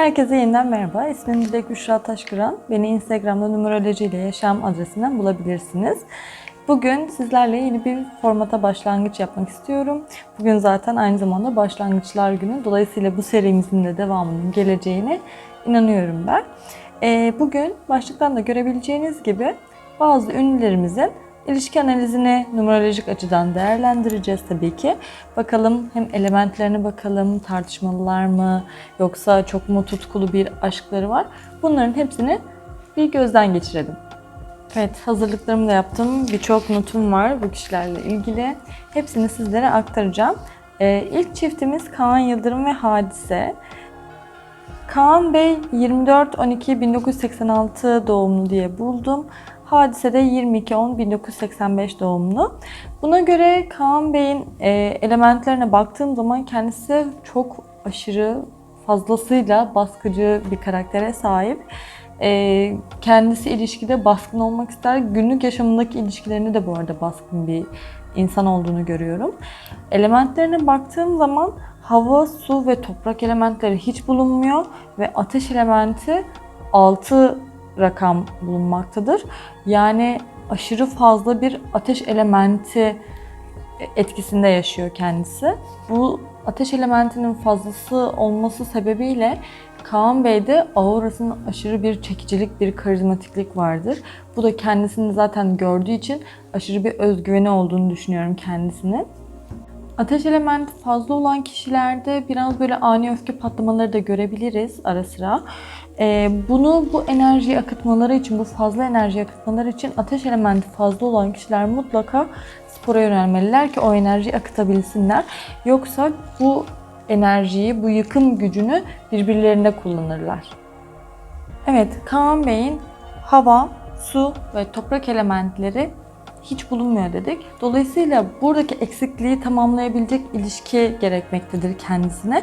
Herkese yeniden merhaba. İsmim Dilek Büşra Taşkıran. Beni Instagram'da numeroloji ile yaşam adresinden bulabilirsiniz. Bugün sizlerle yeni bir formata başlangıç yapmak istiyorum. Bugün zaten aynı zamanda başlangıçlar günü. Dolayısıyla bu serimizin de devamının geleceğine inanıyorum ben. Ee, bugün başlıktan da görebileceğiniz gibi bazı ünlülerimizin İlişki analizini numerolojik açıdan değerlendireceğiz tabii ki. Bakalım hem elementlerine bakalım, tartışmalılar mı yoksa çok mu tutkulu bir aşkları var. Bunların hepsini bir gözden geçirelim. Evet, hazırlıklarımı da yaptım. Birçok notum var bu kişilerle ilgili. Hepsini sizlere aktaracağım. Ee, ilk çiftimiz Kaan Yıldırım ve Hadise. Kaan Bey 24-12-1986 doğumlu diye buldum. Hadise de 22-10-1985 doğumlu. Buna göre Kaan Bey'in e, elementlerine baktığım zaman kendisi çok aşırı fazlasıyla baskıcı bir karaktere sahip. E, kendisi ilişkide baskın olmak ister. Günlük yaşamındaki ilişkilerini de bu arada baskın bir insan olduğunu görüyorum. Elementlerine baktığım zaman hava, su ve toprak elementleri hiç bulunmuyor ve ateş elementi 6 rakam bulunmaktadır. Yani aşırı fazla bir ateş elementi etkisinde yaşıyor kendisi. Bu ateş elementinin fazlası olması sebebiyle Kaan Bey'de aurasının aşırı bir çekicilik, bir karizmatiklik vardır. Bu da kendisini zaten gördüğü için aşırı bir özgüveni olduğunu düşünüyorum kendisinin. Ateş elementi fazla olan kişilerde biraz böyle ani öfke patlamaları da görebiliriz ara sıra. Ee, bunu bu enerjiyi akıtmaları için, bu fazla enerji akıtmaları için ateş elementi fazla olan kişiler mutlaka spora yönelmeliler ki o enerjiyi akıtabilsinler. Yoksa bu enerjiyi, bu yıkım gücünü birbirlerinde kullanırlar. Evet, Kaan Bey'in hava, su ve toprak elementleri hiç bulunmuyor dedik. Dolayısıyla buradaki eksikliği tamamlayabilecek ilişki gerekmektedir kendisine.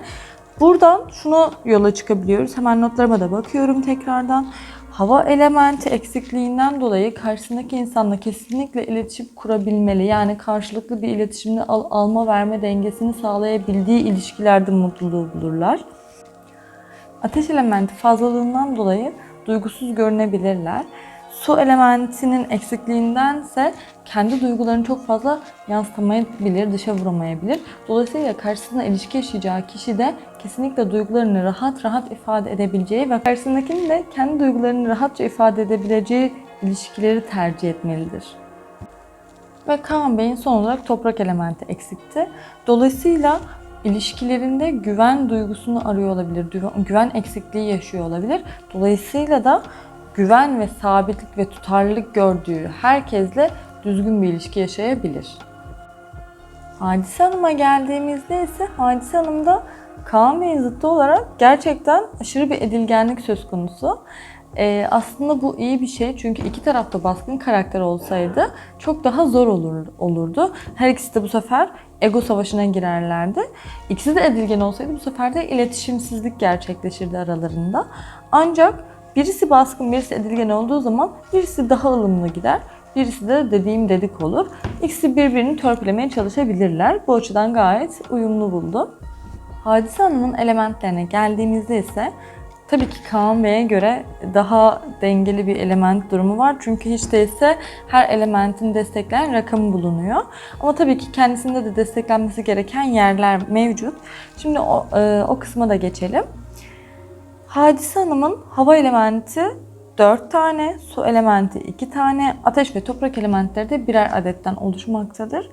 Buradan şunu yola çıkabiliyoruz. Hemen notlarıma da bakıyorum tekrardan. Hava elementi eksikliğinden dolayı karşısındaki insanla kesinlikle iletişim kurabilmeli. Yani karşılıklı bir iletişimde al- alma verme dengesini sağlayabildiği ilişkilerde mutluluğu bulurlar. Ateş elementi fazlalığından dolayı duygusuz görünebilirler. Su elementinin eksikliğindense kendi duygularını çok fazla yansıtamayabilir, dışa vuramayabilir. Dolayısıyla karşısında ilişki yaşayacağı kişi de kesinlikle duygularını rahat rahat ifade edebileceği ve karşısındakinin de kendi duygularını rahatça ifade edebileceği ilişkileri tercih etmelidir. Ve Kaan Bey'in son olarak toprak elementi eksikti. Dolayısıyla ilişkilerinde güven duygusunu arıyor olabilir, güven- eksikliği yaşıyor olabilir. Dolayısıyla da güven ve sabitlik ve tutarlılık gördüğü herkesle düzgün bir ilişki yaşayabilir. Hadise Hanım'a geldiğimizde ise Hadise Hanım'da Kaan Bey'in zıttı olarak gerçekten aşırı bir edilgenlik söz konusu. Ee, aslında bu iyi bir şey çünkü iki tarafta baskın karakter olsaydı çok daha zor olur, olurdu. Her ikisi de bu sefer ego savaşına girerlerdi. İkisi de edilgen olsaydı bu sefer de iletişimsizlik gerçekleşirdi aralarında. Ancak birisi baskın, birisi edilgen olduğu zaman birisi daha ılımlı gider. Birisi de dediğim dedik olur. İkisi birbirini törpülemeye çalışabilirler. Bu açıdan gayet uyumlu buldum. Hadise Hanım'ın elementlerine geldiğimizde ise tabii ki Kaan Bey'e göre daha dengeli bir element durumu var. Çünkü hiç değilse her elementin destekleyen rakamı bulunuyor. Ama tabii ki kendisinde de desteklenmesi gereken yerler mevcut. Şimdi o, e, o kısma da geçelim. Hadise Hanım'ın hava elementi 4 tane, su elementi 2 tane, ateş ve toprak elementleri de birer adetten oluşmaktadır.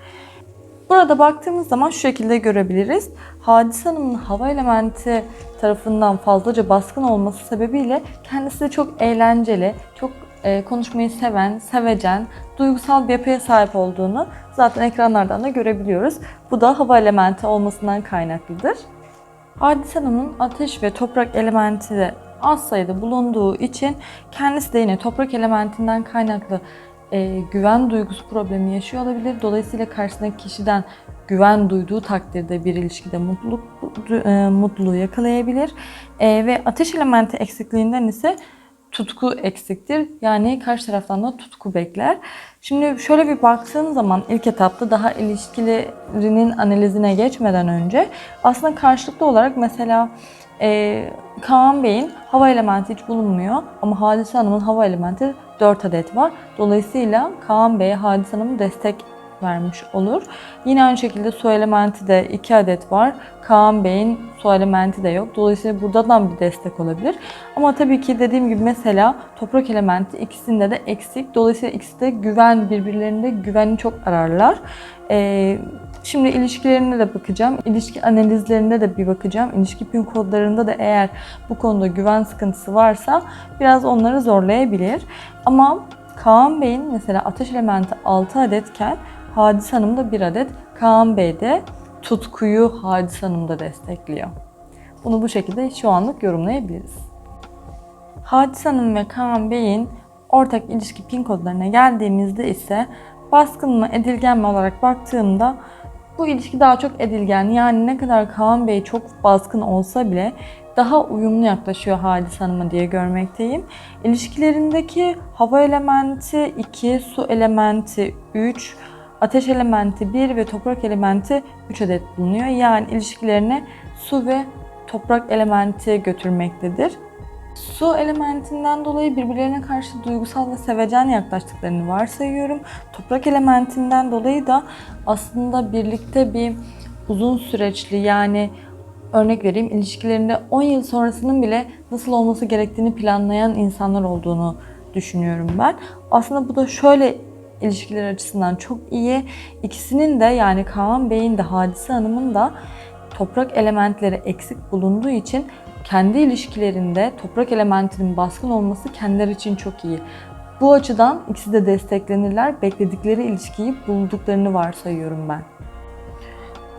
Burada baktığımız zaman şu şekilde görebiliriz. Hadise Hanım'ın hava elementi tarafından fazlaca baskın olması sebebiyle kendisi de çok eğlenceli, çok e, konuşmayı seven, sevecen, duygusal bir yapıya sahip olduğunu zaten ekranlardan da görebiliyoruz. Bu da hava elementi olmasından kaynaklıdır. Hadise Hanım'ın ateş ve toprak elementi de az sayıda bulunduğu için kendisi de yine toprak elementinden kaynaklı e, güven duygusu problemi yaşıyor olabilir. Dolayısıyla karşısındaki kişiden güven duyduğu takdirde bir ilişkide mutluluk e, mutluluğu yakalayabilir. E, ve ateş elementi eksikliğinden ise tutku eksiktir. Yani karşı taraftan da tutku bekler. Şimdi şöyle bir baktığın zaman ilk etapta daha ilişkilerinin analizine geçmeden önce aslında karşılıklı olarak mesela Ee, Kaan Bey'in hava elementi hiç bulunmuyor ama Hadise Hanım'ın hava elementi 4 adet var. Dolayısıyla Kaan Bey Hadise Hanım'a destek vermiş olur. Yine aynı şekilde su elementi de 2 adet var. Kaan Bey'in su elementi de yok. Dolayısıyla buradan bir destek olabilir. Ama tabii ki dediğim gibi mesela toprak elementi ikisinde de eksik. Dolayısıyla ikisi de güven birbirlerinde güveni çok ararlar. Ee, Şimdi ilişkilerine de bakacağım. İlişki analizlerine de bir bakacağım. İlişki pin kodlarında da eğer bu konuda güven sıkıntısı varsa biraz onları zorlayabilir. Ama Kaan Bey'in mesela ateş elementi 6 adetken Hadis Hanım da 1 adet. Kaan Bey de tutkuyu Hadis Hanım da destekliyor. Bunu bu şekilde şu anlık yorumlayabiliriz. Hadis Hanım ve Kaan Bey'in ortak ilişki pin kodlarına geldiğimizde ise baskın mı edilgen mi olarak baktığımda bu ilişki daha çok edilgen. Yani ne kadar Kaan Bey çok baskın olsa bile daha uyumlu yaklaşıyor Hadis Hanım'a diye görmekteyim. İlişkilerindeki hava elementi 2, su elementi 3, ateş elementi 1 ve toprak elementi 3 adet bulunuyor. Yani ilişkilerine su ve toprak elementi götürmektedir. Su elementinden dolayı birbirlerine karşı duygusal ve sevecen yaklaştıklarını varsayıyorum. Toprak elementinden dolayı da aslında birlikte bir uzun süreçli yani örnek vereyim ilişkilerinde 10 yıl sonrasının bile nasıl olması gerektiğini planlayan insanlar olduğunu düşünüyorum ben. Aslında bu da şöyle ilişkiler açısından çok iyi. İkisinin de yani Kaan Bey'in de Hadise Hanım'ın da toprak elementleri eksik bulunduğu için kendi ilişkilerinde toprak elementinin baskın olması kendileri için çok iyi. Bu açıdan ikisi de desteklenirler. Bekledikleri ilişkiyi bulduklarını varsayıyorum ben.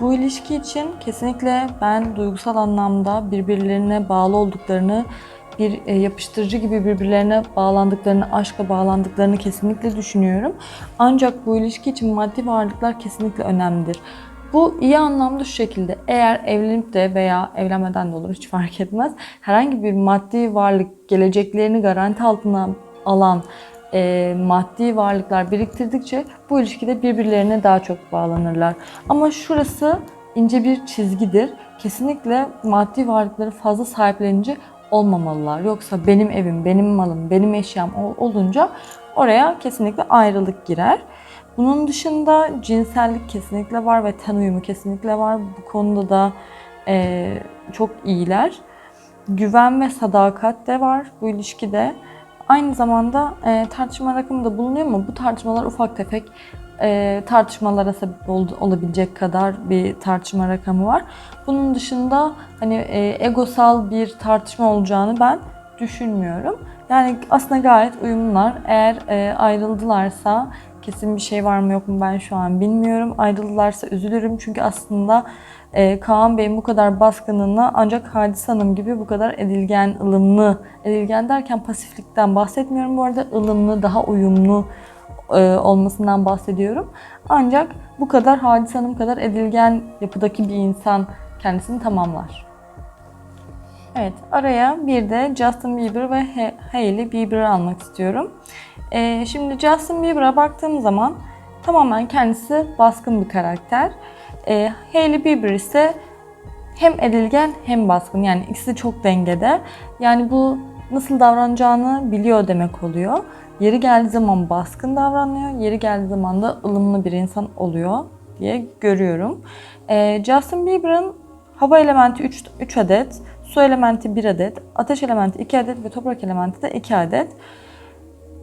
Bu ilişki için kesinlikle ben duygusal anlamda birbirlerine bağlı olduklarını, bir e, yapıştırıcı gibi birbirlerine bağlandıklarını, aşka bağlandıklarını kesinlikle düşünüyorum. Ancak bu ilişki için maddi varlıklar kesinlikle önemlidir. Bu iyi anlamda şu şekilde eğer evlenip de veya evlenmeden de olur hiç fark etmez. Herhangi bir maddi varlık geleceklerini garanti altına alan e, maddi varlıklar biriktirdikçe bu ilişkide birbirlerine daha çok bağlanırlar. Ama şurası ince bir çizgidir. Kesinlikle maddi varlıkları fazla sahiplenici olmamalılar. Yoksa benim evim, benim malım, benim eşyam olunca oraya kesinlikle ayrılık girer. Bunun dışında cinsellik kesinlikle var ve ten uyumu kesinlikle var. Bu konuda da e, çok iyiler. Güven ve sadakat de var bu ilişkide. Aynı zamanda e, tartışma rakamı da bulunuyor ama bu tartışmalar ufak tefek e, tartışmalara sebep ol, olabilecek kadar bir tartışma rakamı var. Bunun dışında hani e, egosal bir tartışma olacağını ben düşünmüyorum. Yani aslında gayet uyumlular. Eğer e, ayrıldılarsa kesin bir şey var mı yok mu ben şu an bilmiyorum. Ayrıldılarsa üzülürüm çünkü aslında e, Kaan Bey'in bu kadar baskınlığına ancak Hadise Hanım gibi bu kadar edilgen, ılımlı, edilgen derken pasiflikten bahsetmiyorum bu arada ılımlı, daha uyumlu olmasından bahsediyorum. Ancak bu kadar Hadise Hanım kadar edilgen yapıdaki bir insan kendisini tamamlar. Evet, araya bir de Justin Bieber ve Hailey Bieber'ı almak istiyorum. Ee, şimdi Justin Bieber'a baktığım zaman tamamen kendisi baskın bir karakter. Ee, Hailey Bieber ise hem edilgen hem baskın yani ikisi çok dengede. Yani bu nasıl davranacağını biliyor demek oluyor. Yeri geldiği zaman baskın davranıyor, yeri geldiği zaman da ılımlı bir insan oluyor diye görüyorum. Ee, Justin Bieber'ın hava elementi 3, 3 adet, su elementi 1 adet, ateş elementi 2 adet ve toprak elementi de 2 adet.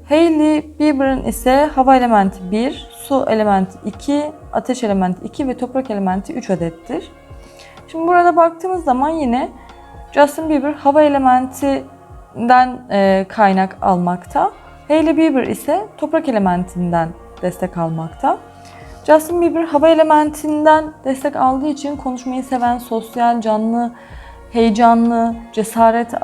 Hailey Bieber'ın ise hava elementi 1, su elementi 2, ateş elementi 2 ve toprak elementi 3 adettir. Şimdi burada baktığımız zaman yine Justin Bieber hava elementinden e, kaynak almakta. Hailey Bieber ise toprak elementinden destek almakta. Justin Bieber hava elementinden destek aldığı için konuşmayı seven, sosyal, canlı, heyecanlı, cesaret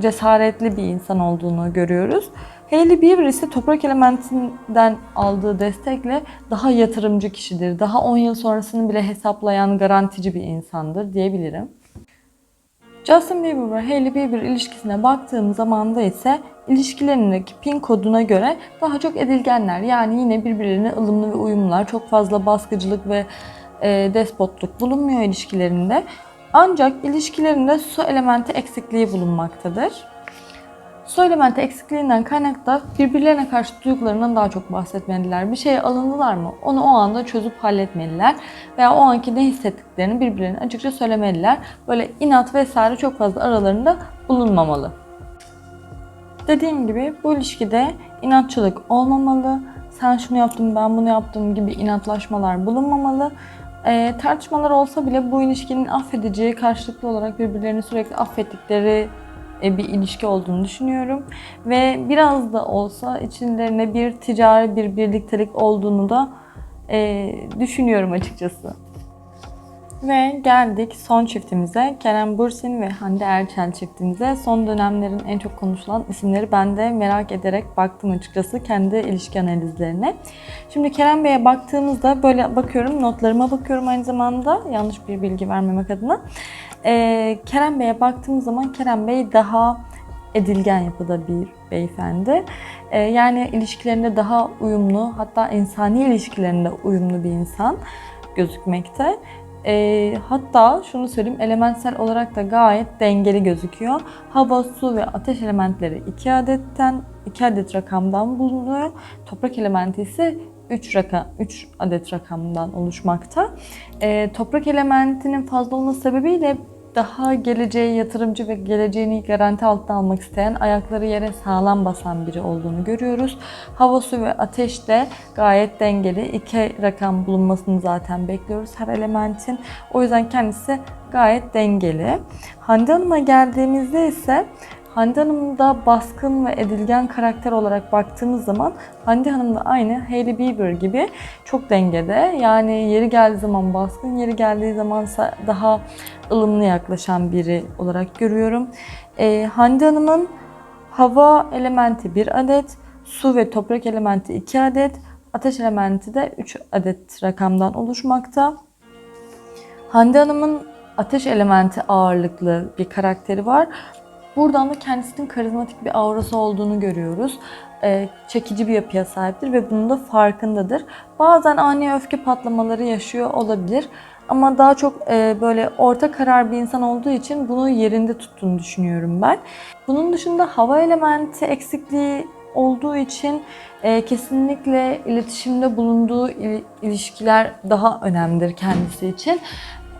cesaretli bir insan olduğunu görüyoruz. Hailey Bieber ise toprak elementinden aldığı destekle daha yatırımcı kişidir. Daha 10 yıl sonrasını bile hesaplayan garantici bir insandır diyebilirim. Justin Bieber ve Hailey Bieber ilişkisine baktığım zaman da ise ilişkilerindeki pin koduna göre daha çok edilgenler. Yani yine birbirlerine ılımlı ve uyumlular. Çok fazla baskıcılık ve e, despotluk bulunmuyor ilişkilerinde. Ancak ilişkilerinde su elementi eksikliği bulunmaktadır. Su elementi eksikliğinden kaynaklı birbirlerine karşı duygularından daha çok bahsetmeliler. Bir şeye alındılar mı onu o anda çözüp halletmeliler. Veya o anki ne hissettiklerini birbirlerine açıkça söylemeliler. Böyle inat vesaire çok fazla aralarında bulunmamalı. Dediğim gibi bu ilişkide inatçılık olmamalı. Sen şunu yaptın ben bunu yaptım gibi inatlaşmalar bulunmamalı. Ee, tartışmalar olsa bile bu ilişkinin affedici, karşılıklı olarak birbirlerini sürekli affettikleri e, bir ilişki olduğunu düşünüyorum. Ve biraz da olsa içlerinde bir ticari bir birliktelik olduğunu da e, düşünüyorum açıkçası. Ve geldik son çiftimize. Kerem Bursin ve Hande Erçel çiftimize. Son dönemlerin en çok konuşulan isimleri ben de merak ederek baktım açıkçası kendi ilişki analizlerine. Şimdi Kerem Bey'e baktığımızda böyle bakıyorum, notlarıma bakıyorum aynı zamanda yanlış bir bilgi vermemek adına. Ee, Kerem Bey'e baktığım zaman Kerem Bey daha edilgen yapıda bir beyefendi. Ee, yani ilişkilerinde daha uyumlu, hatta insani ilişkilerinde uyumlu bir insan gözükmekte. E, hatta şunu söyleyeyim elementsel olarak da gayet dengeli gözüküyor. Hava, su ve ateş elementleri 2 adetten 2 adet rakamdan bulunuyor. Toprak elementi ise 3 raka 3 adet rakamdan oluşmakta. E, toprak elementinin fazla olması sebebiyle daha geleceğe yatırımcı ve geleceğini garanti altına almak isteyen, ayakları yere sağlam basan biri olduğunu görüyoruz. Hava, su ve ateş de gayet dengeli. iki rakam bulunmasını zaten bekliyoruz her elementin. O yüzden kendisi gayet dengeli. Hande Hanım'a geldiğimizde ise Hande Hanım'da baskın ve edilgen karakter olarak baktığımız zaman Hande Hanım da aynı Hailey Bieber gibi çok dengede. Yani yeri geldiği zaman baskın, yeri geldiği zaman daha ılımlı yaklaşan biri olarak görüyorum. Ee, Hande Hanım'ın hava elementi 1 adet, su ve toprak elementi 2 adet, ateş elementi de 3 adet rakamdan oluşmakta. Hande Hanım'ın ateş elementi ağırlıklı bir karakteri var. Buradan da kendisinin karizmatik bir aurası olduğunu görüyoruz. Ee, çekici bir yapıya sahiptir ve bunun da farkındadır. Bazen ani öfke patlamaları yaşıyor olabilir. Ama daha çok e, böyle orta karar bir insan olduğu için bunu yerinde tuttuğunu düşünüyorum ben. Bunun dışında hava elementi eksikliği olduğu için e, kesinlikle iletişimde bulunduğu il, ilişkiler daha önemlidir kendisi için.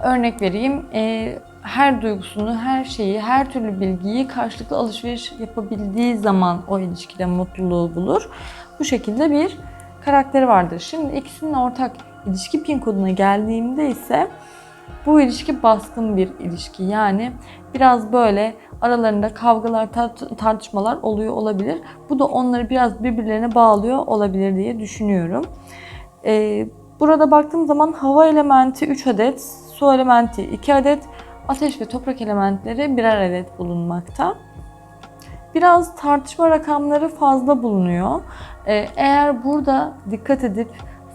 Örnek vereyim, e, her duygusunu, her şeyi, her türlü bilgiyi karşılıklı alışveriş yapabildiği zaman o ilişkide mutluluğu bulur. Bu şekilde bir karakteri vardır. Şimdi ikisinin ortak ilişki pin koduna geldiğimde ise bu ilişki baskın bir ilişki. Yani biraz böyle aralarında kavgalar, tartışmalar oluyor olabilir. Bu da onları biraz birbirlerine bağlıyor olabilir diye düşünüyorum. Ee, burada baktığım zaman hava elementi 3 adet, su elementi 2 adet, ateş ve toprak elementleri birer adet bulunmakta. Biraz tartışma rakamları fazla bulunuyor. Ee, eğer burada dikkat edip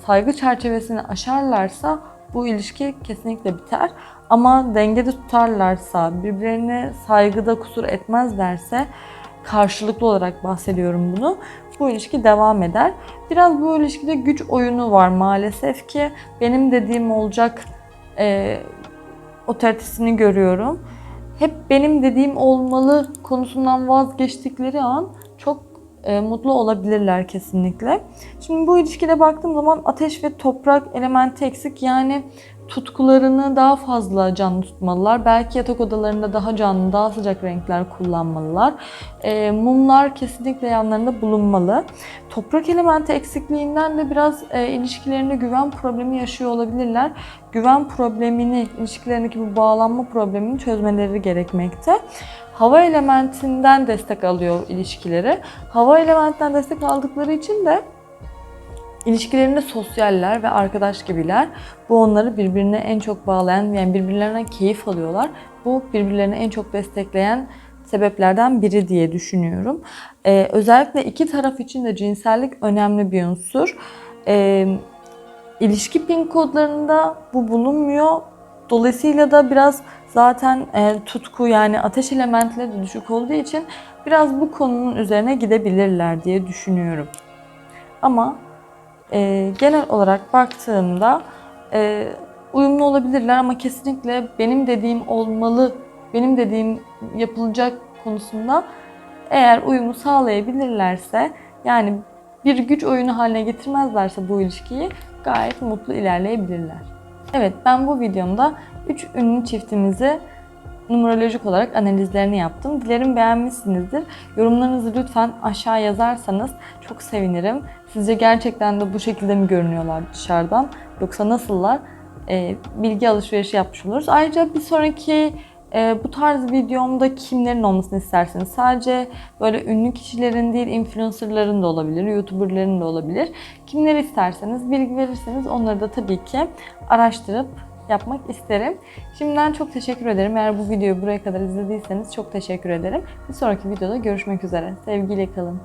saygı çerçevesini aşarlarsa bu ilişki kesinlikle biter. Ama dengede tutarlarsa, birbirlerine saygıda kusur etmezlerse karşılıklı olarak bahsediyorum bunu. Bu ilişki devam eder. Biraz bu ilişkide güç oyunu var maalesef ki benim dediğim olacak e, otoritesini görüyorum. Hep benim dediğim olmalı konusundan vazgeçtikleri an çok e, mutlu olabilirler kesinlikle. Şimdi bu ilişkide baktığım zaman ateş ve toprak elementi eksik. Yani tutkularını daha fazla canlı tutmalılar. Belki yatak odalarında daha canlı, daha sıcak renkler kullanmalılar. E, mumlar kesinlikle yanlarında bulunmalı. Toprak elementi eksikliğinden de biraz e, ilişkilerinde güven problemi yaşıyor olabilirler. Güven problemini, ilişkilerindeki bu bağlanma problemini çözmeleri gerekmekte. Hava elementinden destek alıyor ilişkileri. Hava elementinden destek aldıkları için de İlişkilerinde sosyaller ve arkadaş gibiler. Bu onları birbirine en çok bağlayan, yani birbirlerinden keyif alıyorlar. Bu birbirlerini en çok destekleyen sebeplerden biri diye düşünüyorum. Ee, özellikle iki taraf için de cinsellik önemli bir unsur. Ee, ilişki pin kodlarında bu bulunmuyor. Dolayısıyla da biraz zaten e, tutku yani ateş elementleri de düşük olduğu için biraz bu konunun üzerine gidebilirler diye düşünüyorum. Ama e, genel olarak baktığımda e, uyumlu olabilirler ama kesinlikle benim dediğim olmalı, benim dediğim yapılacak konusunda eğer uyumu sağlayabilirlerse yani bir güç oyunu haline getirmezlerse bu ilişkiyi gayet mutlu ilerleyebilirler. Evet ben bu videomda 3 ünlü çiftimizi numerolojik olarak analizlerini yaptım. Dilerim beğenmişsinizdir. Yorumlarınızı lütfen aşağı yazarsanız çok sevinirim. Sizce gerçekten de bu şekilde mi görünüyorlar dışarıdan yoksa nasıllar? Ee, bilgi alışverişi yapmış oluruz. Ayrıca bir sonraki e, bu tarz videomda kimlerin olmasını isterseniz sadece böyle ünlü kişilerin değil influencerların da olabilir, youtuberların da olabilir. Kimleri isterseniz bilgi verirseniz onları da tabii ki araştırıp yapmak isterim. Şimdiden çok teşekkür ederim. Eğer bu videoyu buraya kadar izlediyseniz çok teşekkür ederim. Bir sonraki videoda görüşmek üzere. Sevgiyle kalın.